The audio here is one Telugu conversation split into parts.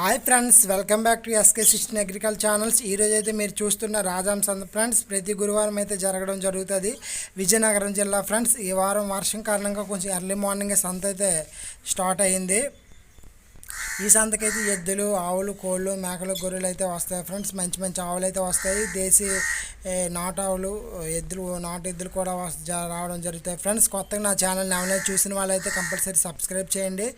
Hi friends welcome back to SK సిస్టన్ అగ్రికల్ channels ఈరోజు అయితే మీరు చూస్తున్న రాజాం సంత ఫ్రెండ్స్ ప్రతి గురువారం అయితే జరగడం జరుగుతుంది. విజయనగరం జిల్లా ఫ్రెండ్స్ ఈ వారం వర్షం కారణంగా కొంచెం ఎర్లీ మార్నింగ్ సంత అయితే స్టార్ట్ అయ్యింది ఈ సంతకైతే ఎద్దులు ఆవులు కోళ్ళు మేకలు గొర్రెలు అయితే వస్తాయి ఫ్రెండ్స్. మంచి మంచి ఆవులు అయితే వస్తాయి. దేశీ నాటు ఆవులు ఎద్దులు నాటు ఎద్దులు కూడా రావడం జరుగుతాయి ఫ్రెండ్స్. కొత్తగా నా ఛానల్ని ఏమైనా చూసిన వాళ్ళైతే కంపల్సరీ సబ్స్క్రైబ్ చేయండి.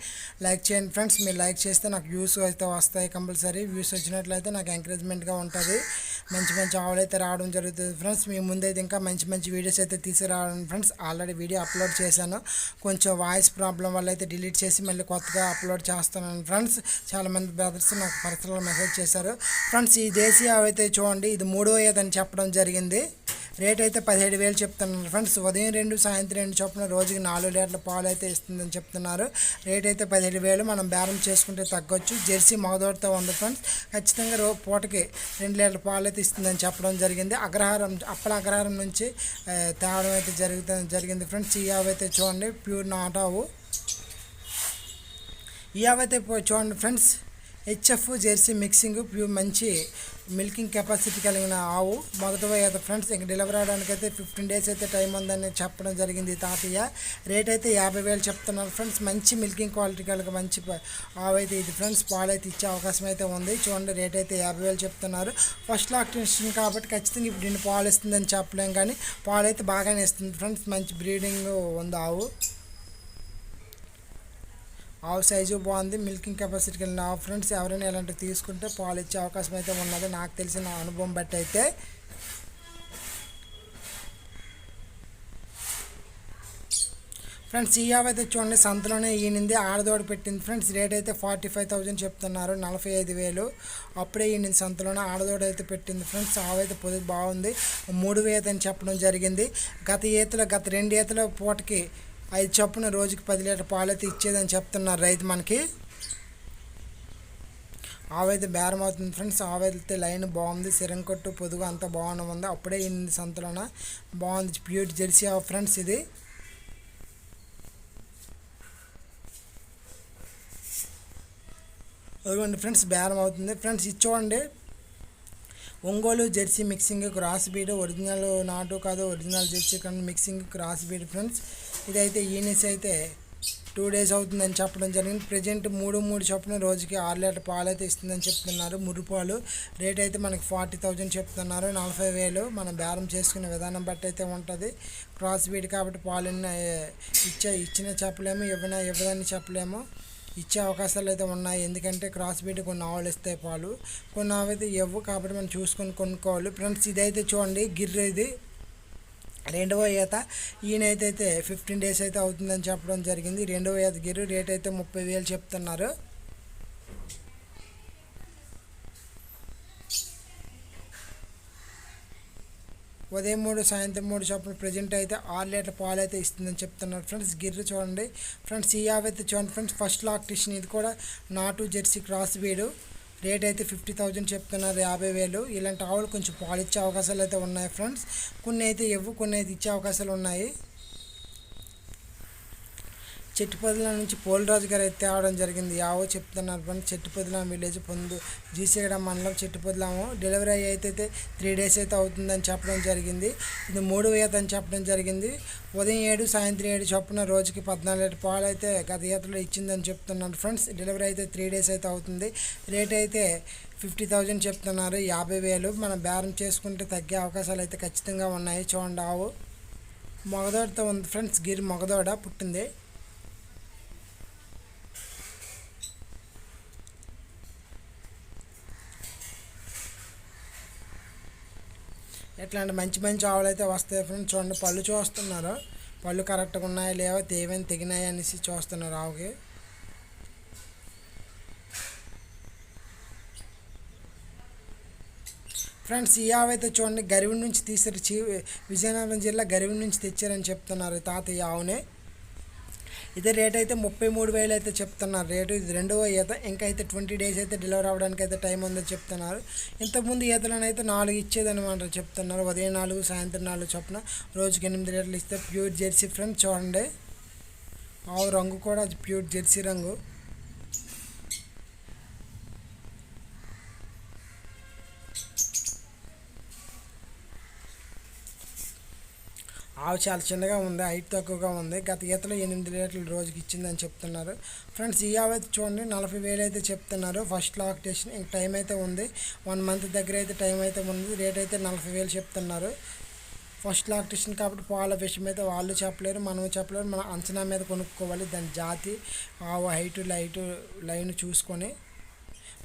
లైక్ చేయండి ఫ్రెండ్స్. మీరు లైక్ చేస్తే నాకు వ్యూస్ అయితే వస్తాయి కంపల్సరీ. వ్యూస్ వచ్చినట్లయితే నాకు ఎంకరేజ్మెంట్గా ఉంటుంది. మంచి మంచి ఆవులు అయితే రావడం జరుగుతుంది ఫ్రెండ్స్. మీ ముందైతే ఇంకా మంచి మంచి వీడియోస్ అయితే తీసుకురావడం ఫ్రెండ్స్. ఆల్రెడీ వీడియో అప్లోడ్ చేశాను. కొంచెం వాయిస్ ప్రాబ్లం వల్ల అయితే డిలీట్ చేసి మళ్ళీ కొత్తగా అప్లోడ్ చేస్తున్నాను ఫ్రెండ్స్. ఫ్రెండ్స్ చాలామంది బ్రదర్స్ నాకు పర్సనల్ మెసేజ్ చేశారు. ఫ్రెండ్స్ ఈ దేశీయ అయితే చూడండి ఇది మూడో ఏదని చెప్పడం జరిగింది. రేట్ అయితే పదిహేడు వేలు చెప్తున్నారు ఫ్రెండ్స్. ఉదయం రెండు సాయంత్రం రెండు చొప్పున రోజుకి నాలుగు లీటర్ల పాలు అయితే ఇస్తుందని చెప్తున్నారు. రేట్ అయితే పదిహేడు వేలు మనం బేరం చేసుకుంటే తగ్గొచ్చు. జెర్సీ మగదోడితో ఉంది ఫ్రెండ్స్. ఖచ్చితంగా రో పూటకి రెండు లీటర్ల పాలు అయితే ఇస్తుందని చెప్పడం జరిగింది. అగ్రహారం అప్పల అగ్రహారం నుంచి తేవడం అయితే జరుగుతుంది జరిగింది ఫ్రెండ్స్. ఈ ఆవు అయితే చూడండి ప్యూర్ నాటావు ఈ చూడండి friends HF jersey mixing pure మంచి మిల్కింగ్ కెపాసిటీ కలిగిన ఆవు. మొదటి అయితే ఫ్రెండ్స్ ఇంక డెలివరీ అవడానికి అయితే ఫిఫ్టీన్ డేస్ అయితే టైం ఉందని చెప్పడం జరిగింది తాతయ్య. రేట్ అయితే యాభై వేలు చెప్తున్నారు ఫ్రెండ్స్. మంచి మిల్కింగ్ క్వాలిటీ కలిగి మంచి ప- ఆవు అయితే ఇది ఫ్రెండ్స్. పాలు అయితే ఇచ్చే అవకాశం అయితే ఉంది. చూడండి రేట్ అయితే యాభై వేలు చెప్తున్నారు. ఫస్ట్ లాక్టేషన్ కాబట్టి ఖచ్చితంగా ఇప్పుడు దీన్ని పాలు ఇస్తుందని చెప్పలేం కానీ పాలు అయితే బాగానే ఇస్తుంది ఫ్రెండ్స్. మంచి బ్రీడింగ్ ఉంది ఆవు. ఆవు సైజు బాగుంది మిల్కింగ్ కెపాసిటీకి వెళ్ళిన ఆవు. ఫ్రెండ్స్ ఎవరైనా ఇలాంటివి తీసుకుంటే పాలు ఇచ్చే అవకాశం అయితే ఉన్నది. నాకు తెలిసిన అనుభవం బట్టి అయితే. ఫ్రెండ్స్ ఈ ఆవు అయితే చూడండి సంతలోనే ఈనింది ఆడదోడ పెట్టింది. ఫ్రెండ్స్ రేట్ అయితే ఫార్టీ ఫైవ్ థౌజండ్ చెప్తున్నారు నలభై ఐదు వేలు. అప్పుడే ఈనింది సంతలోనే ఆడదోడ అయితే పెట్టింది. ఫ్రెండ్స్ ఆవైతే అయితే బాగుంది. మూడు వేలు అని చెప్పడం జరిగింది. గత ఈతలో గత రెండు ఈతల పూటకి ఐదు చొప్పున రోజుకి పది లీటర్ పాలు అయితే ఇచ్చేదని చెప్తున్నారు రైతు మనకి. ఆవైతే బేరం అవుతుంది ఫ్రెండ్స్. ఆవైతే లైన్ బాగుంది సిరంకొట్టు పొదుగు అంతా బాగానే ఉంది. అప్పుడే ఇన్ని సంతలోన బాగుంది. ప్యూర్ జెర్సీ ఆఫ్ ఫ్రెండ్స్ ఇది. అదిగోండి ఫ్రెండ్స్ బేరం అవుతుంది. ఫ్రెండ్స్ ఇది చూడండి. Ongole jersey mixing cross breed original నాటు కాదు ఒరిజినల్ జెర్సీ కానీ మిక్సింగ్ క్రాస్ బీడ్ ఫ్రెండ్స్. ఇదైతే ఈనిస్ అయితే టూ డేస్ అవుతుందని చెప్పడం జరిగింది. ప్రజెంట్ మూడు మూడు చొప్పున రోజుకి ఆరు లీటర్ పాలు అయితే ఇస్తుందని చెప్తున్నారు. మురుపాలు రేట్ అయితే మనకి ఫార్టీ థౌజండ్ చెప్తున్నారు. నలభై వేలు మనం బేరం చేసుకునే విధానం బట్టి అయితే ఉంటుంది. క్రాస్ బీడ్ కాబట్టి పాలు ఇచ్చే ఇచ్చిన చెప్పలేము ఇవ్వనా ఇవ్వదని చెప్పలేము. ఇచ్చే అవకాశాలు అయితే ఉన్నాయి. ఎందుకంటే క్రాస్ బీట్ కొన్ని ఆవులు ఇస్తాయి పాలు కొన్ని ఆవు అయితే ఇవ్వు కాబట్టి మనం చూసుకొని కొనుక్కోవాలి. ఫ్రెండ్స్ ఇదైతే చూడండి గిర్రేది రెండవ ఈత. ఈయనైతే అయితే ఫిఫ్టీన్ డేస్ అయితే అవుతుందని చెప్పడం జరిగింది. రెండవ ఈత గిరు. రేట్ అయితే ముప్పై వేలు చెప్తున్నారు. ఉదయం మూడు సాయంత్రం మూడు చొప్పున ప్రజెంట్ అయితే ఆరు లీటర్ పాలు అయితే ఇస్తుందని చెప్తున్నారు ఫ్రెండ్స్. గిర్రు చూడండి. ఫ్రెండ్స్ ఈ యావ్ అయితే చూడండి ఫ్రెండ్స్ ఫస్ట్ లాక్టిషన్ ఇది కూడా నాటు జెర్సీ క్రాస్ బీడు. రేట్ అయితే ఫిఫ్టీ థౌజండ్ చెప్తున్నారు యాభై వేలు. ఇలాంటి ఆవులు కొంచెం పాలు ఇచ్చే అవకాశాలు అయితే ఉన్నాయి ఫ్రెండ్స్ కొన్ని అయితే ఇవ్వు కొన్ని అయితే ఇచ్చే అవకాశాలు ఉన్నాయి. చెట్టుపొదల నుంచి పోలరాజు గారు అయితే తేవడం జరిగింది. యావో చెప్తున్నారు పని చెట్టుపొదల విలేజ్ పొందు జీసీగడ మండలం చెట్టుపొదలాము డెలివరీ అయ్యి అయితే త్రీ డేస్ అయితే అవుతుందని చెప్పడం జరిగింది. ఇది మూడు వేత అని చెప్పడం జరిగింది. ఉదయం ఏడు సాయంత్రం ఏడు చొప్పున రోజుకి పద్నాలుగు లీటర్ పాలు అయితే గత ఈతలో ఇచ్చిందని చెప్తున్నారు ఫ్రెండ్స్. డెలివరీ అయితే త్రీ డేస్ అయితే అవుతుంది. రేట్ అయితే ఫిఫ్టీ థౌజండ్ చెప్తున్నారు. యాభై వేలు మనం బేరం చేసుకుంటే తగ్గే అవకాశాలు అయితే ఖచ్చితంగా ఉన్నాయి. చూడండి ఆవు. మగదోడతో ఉంది ఫ్రెండ్స్. గిరి మగదోడ పుట్టింది. ఇట్లాంటి మంచి మంచి ఆవులు అయితే వస్తాయి ఫ్రెండ్స్? చూడండి పళ్ళు చూస్తున్నారు. పళ్ళు కరెక్ట్గా ఉన్నాయా లేవా? తేవని తెగినాయి అనేసి చూస్తున్నారు ఆవుకి. ఫ్రెండ్స్ ఈ ఆవు అయితే చూడండి గరివి నుంచి తీసారు చీ విజయనగరం జిల్లా గరివి నుంచి తెచ్చారని చెప్తున్నారు తాత ఈ ఆవునే. ఇదే రేట్ అయితే ముప్పై మూడు వేలు అయితే చెప్తున్నారు. రేటు ఇది రెండవ ఈత. ఇంకా అయితే ట్వంటీ డేస్ అయితే డెలివరీ అవ్వడానికి అయితే టైం ఉందని చెప్తున్నారు. ఇంతకుముందు ఈతలను అయితే నాలుగు ఇచ్చేదనమాట చెప్తున్నారు. ఉదయం నాలుగు సాయంత్రం నాలుగు చొప్పున రోజుకి ఎనిమిది లీటర్లు ఇస్తే ప్యూర్ జెర్సీ ఫ్రెండ్ చూడండి. ఆవు రంగు కూడా ప్యూర్ జెర్సీ రంగు. ఆవు చాలా చిన్నగా ఉంది హైట్ తక్కువగా ఉంది. గత ఈతలో ఎనిమిది లీటర్లు రోజుకి ఇచ్చిందని చెప్తున్నారు. ఫ్రెండ్స్ ఈ ఆవు అయితే చూడండి నలభై వేలు అయితే చెప్తున్నారు. ఫస్ట్ లాక్టేషన్ ఇంక టైం అయితే ఉంది. వన్ మంత్ దగ్గర అయితే టైం అయితే ఉంది రేట్ అయితే నలభై వేలు చెప్తున్నారు. ఫస్ట్ లాక్టేషన్ కాబట్టి పాల విషయం అయితే వాళ్ళు చెప్పలేరు మనం చెప్పలేరు. మన అంచనా మీద కొనుక్కోవాలి. దాని జాతి ఆవు హైటు లైటు లైన్ చూసుకొని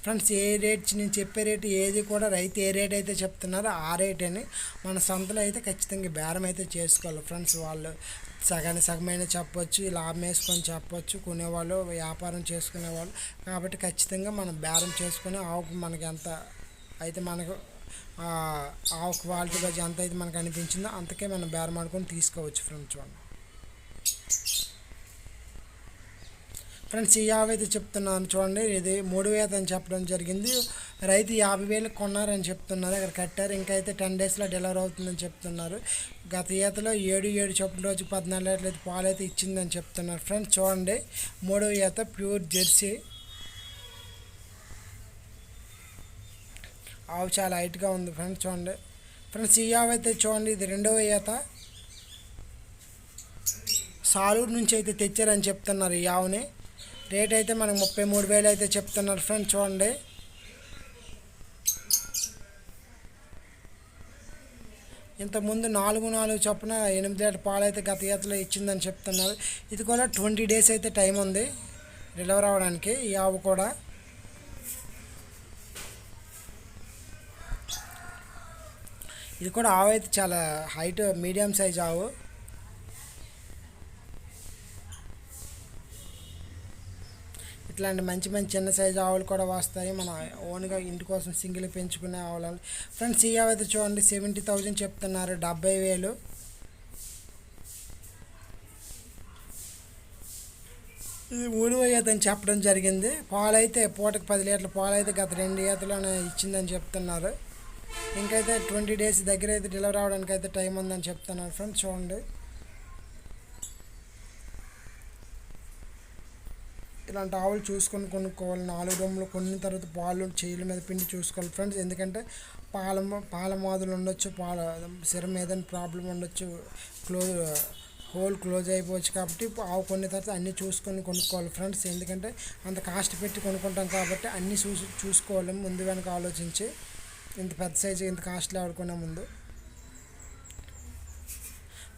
ఫ్రెండ్స్ ఏ రేట్ నేను చెప్పే రేటు ఏది కూడా రైతు ఏ రేట్ అయితే చెప్తున్నారో ఆ రేట్ అని మన సంతలో అయితే ఖచ్చితంగా బేరం అయితే చేసుకోవాలి. ఫ్రెండ్స్ వాళ్ళు సగానికి సగమైన చెప్పొచ్చు లాభం వేసుకొని చెప్పొచ్చు కొనేవాళ్ళు వ్యాపారం చేసుకునేవాళ్ళు. కాబట్టి ఖచ్చితంగా మనం బేరం చేసుకుని ఆవుకు మనకి ఎంత అయితే మనకు ఆవు క్వాలిటీ బట్టి ఎంత అయితే మనకు అనిపించిందో అంతకే మనం బేరం ఆడుకొని తీసుకోవచ్చు ఫ్రెండ్స్ వాళ్ళు. ఫ్రెండ్స్ ఈ యాభై అయితే చెప్తున్నాను. చూడండి ఇది మూడు వేలు అని చెప్పడం జరిగింది. రైతు యాభై వేలు కొన్నారని చెప్తున్నారు. అక్కడ కట్టారు. ఇంకా అయితే టెన్ డేస్లో డెలివరీ అవుతుందని చెప్తున్నారు. గత ఈతలో ఏడు ఏడు చొప్పున రోజు పద్నాలుగు లీటర్లు అయితే పాలు అయితే ఇచ్చిందని చెప్తున్నారు. ఫ్రెండ్స్ చూడండి మూడవ ఈత ప్యూర్ జెర్సీ. ఆవు చాలా హైట్గా ఉంది ఫ్రెండ్స్ చూడండి. ఫ్రెండ్స్ ఈ ఆవు అయితే చూడండి ఇది రెండవ ఈత. సాలూరు నుంచి అయితే తెచ్చారని చెప్తున్నారు ఈ ఆవుని. రేట్ అయితే మనకు ముప్పై మూడు వేలు అయితే చెప్తున్నారు ఫ్రెండ్స్ చూడండి. ఇంతకుముందు నాలుగు నాలుగు చొప్పున ఎనిమిది లీటర్ పాలు అయితే గత గతలో ఇచ్చిందని చెప్తున్నారు. ఇది కూడా ట్వంటీ డేస్ అయితే టైం ఉంది డెలివర్ అవ్వడానికి ఈ ఆవు కూడా. ఇది కూడా ఆవు అయితే చాలా హైట్ మీడియం సైజ్ ఆవు. ఇట్లాంటి మంచి మంచి చిన్న సైజు ఆవులు కూడా వస్తాయి. మన ఓన్గా ఇంటి కోసం సింగిల్ పెంచుకునే ఆవులు. ఫ్రెండ్స్ ఈ ఆవు అయితే చూడండి సెవెంటీ థౌజండ్ చెప్తున్నారు. డెబ్బై వేలు. ఇది మూడు అని చెప్పడం జరిగింది. పాలైతే పూటకు పది లీటర్ల పాలు అయితే గత రెండు ఈతలోనే ఇచ్చిందని చెప్తున్నారు. ఇంకైతే ట్వంటీ డేస్ దగ్గర అయితే డెలివరీ అవడానికి అయితే టైం ఉందని చెప్తున్నారు. ఫ్రెండ్స్ చూడండి. ఇలాంటి ఆవులు చూసుకొని కొనుక్కోవాలి. నాలుగు రూములు కొన్న తర్వాత పాలు చేయిల మీద పిండి చూసుకోవాలి. ఫ్రెండ్స్ ఎందుకంటే పాల పాల మాదులు ఉండొచ్చు పాల సిరం ఏదైనా ప్రాబ్లం ఉండొచ్చు క్లోజ్ హోల్ క్లోజ్ అయిపోవచ్చు కాబట్టి ఆవు కొన్ని తర్వాత అన్నీ చూసుకొని కొనుక్కోవాలి. ఫ్రెండ్స్ ఎందుకంటే అంత కాస్ట్ పెట్టి కొనుక్కుంటాం కాబట్టి అన్నీ చూసి చూసుకోవాలి. ముందు వెనక ఆలోచించి ఇంత పెద్ద సైజు ఇంత కాస్ట్లీ ఆడుకునే ముందు.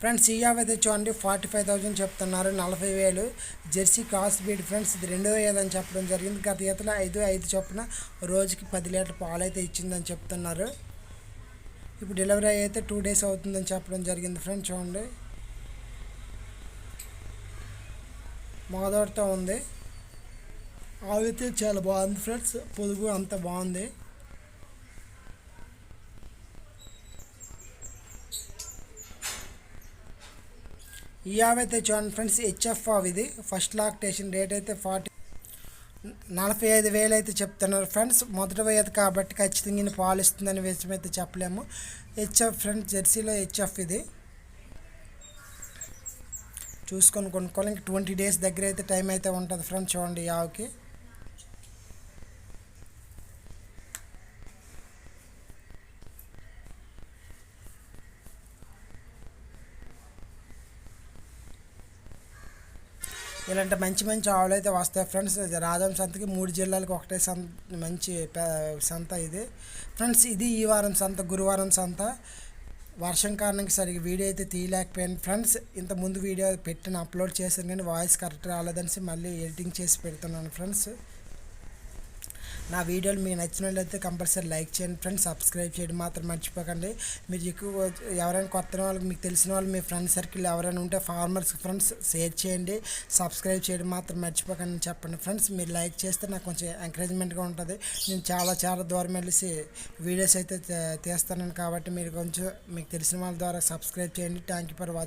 ఫ్రెండ్స్ ఈ యాభై అయితే చూడండి ఫార్టీ ఫైవ్ థౌజండ్ చెప్తున్నారు నలభై వేలు. జెర్సీ క్రాస్ బీడ్ ఫ్రెండ్స్ ఇది రెండో ఏదని చెప్పడం జరిగింది. గత ఈతలో ఐదు ఐదు చొప్పున రోజుకి పది లీటర్ పాలు అయితే ఇచ్చిందని చెప్తున్నారు. ఇప్పుడు డెలివరీ అయితే టూ డేస్ అవుతుందని చెప్పడం జరిగింది ఫ్రెండ్స్ చూడండి. మాదోడితో ఉంది. ఆవితే చాలా బాగుంది ఫ్రెండ్స్ పొదుగు అంత బాగుంది. ఈ ఆవు అయితే చూడండి ఫ్రెండ్స్ హెచ్ఎఫ్ ఆవ్ ఇది ఫస్ట్ లాక్టేషన్ రేట్ అయితే ఫార్టీ నలభై ఐదు వేలు అయితే చెప్తున్నారు ఫ్రెండ్స్ మొదటి వేయదు కాబట్టి ఖచ్చితంగా పాలు ఇస్తుందని విషయం అయితే చెప్పలేము. హెచ్ఎఫ్ ఫ్రెండ్స్ జెర్సీలో హెచ్ఎఫ్ ఇది. చూసుకొని కొనుక్కోవాలి. ఇంక ట్వంటీ డేస్ దగ్గర అయితే టైం అయితే ఉంటుంది ఫ్రెండ్స్ చూడండి ఈ ఇలాంటి మంచి మంచి ఆవులు అయితే వస్తాయి ఫ్రెండ్స్. రాజం సంతకి మూడు జిల్లాలకు ఒకటే సంత మంచి సంత ఇది. ఫ్రెండ్స్ ఇది ఈ వారం సంత గురువారం సంత. వర్షం కారణంగా సరిగ్గా వీడియో అయితే తీయలేకపోయాను. ఫ్రెండ్స్ ఇంత ముందు వీడియో పెట్టిన అప్లోడ్ చేశాను కానీ వాయిస్ కరెక్ట్ రాలేదనేసి మళ్ళీ ఎడిటింగ్ చేసి పెడుతున్నాను ఫ్రెండ్స్. నా వీడియోలు మీకు నచ్చినట్లయితే కంపల్సరీ లైక్ చేయండి. ఫ్రెండ్స్ సబ్స్క్రైబ్ చేయడం మాత్రం మర్చిపోకండి. మీరు ఎక్కువ ఎవరైనా కొత్త వాళ్ళకి మీకు తెలిసిన వాళ్ళు మీ ఫ్రెండ్ సర్కిల్ ఎవరైనా ఉంటే ఫార్మర్స్ ఫ్రెండ్స్ షేర్ చేయండి. సబ్స్క్రైబ్ చేయడం మాత్రం మర్చిపోకండి చెప్పండి. ఫ్రెండ్స్ మీరు లైక్ చేస్తే నాకు కొంచెం ఎంకరేజ్మెంట్గా ఉంటుంది. నేను చాలా చాలా దూరం వెళ్ళేసి వీడియోస్ అయితే తీస్తాను. కాబట్టి మీరు కొంచెం మీకు తెలిసిన వాళ్ళ ద్వారా సబ్స్క్రైబ్ చేయండి. Thank you for watching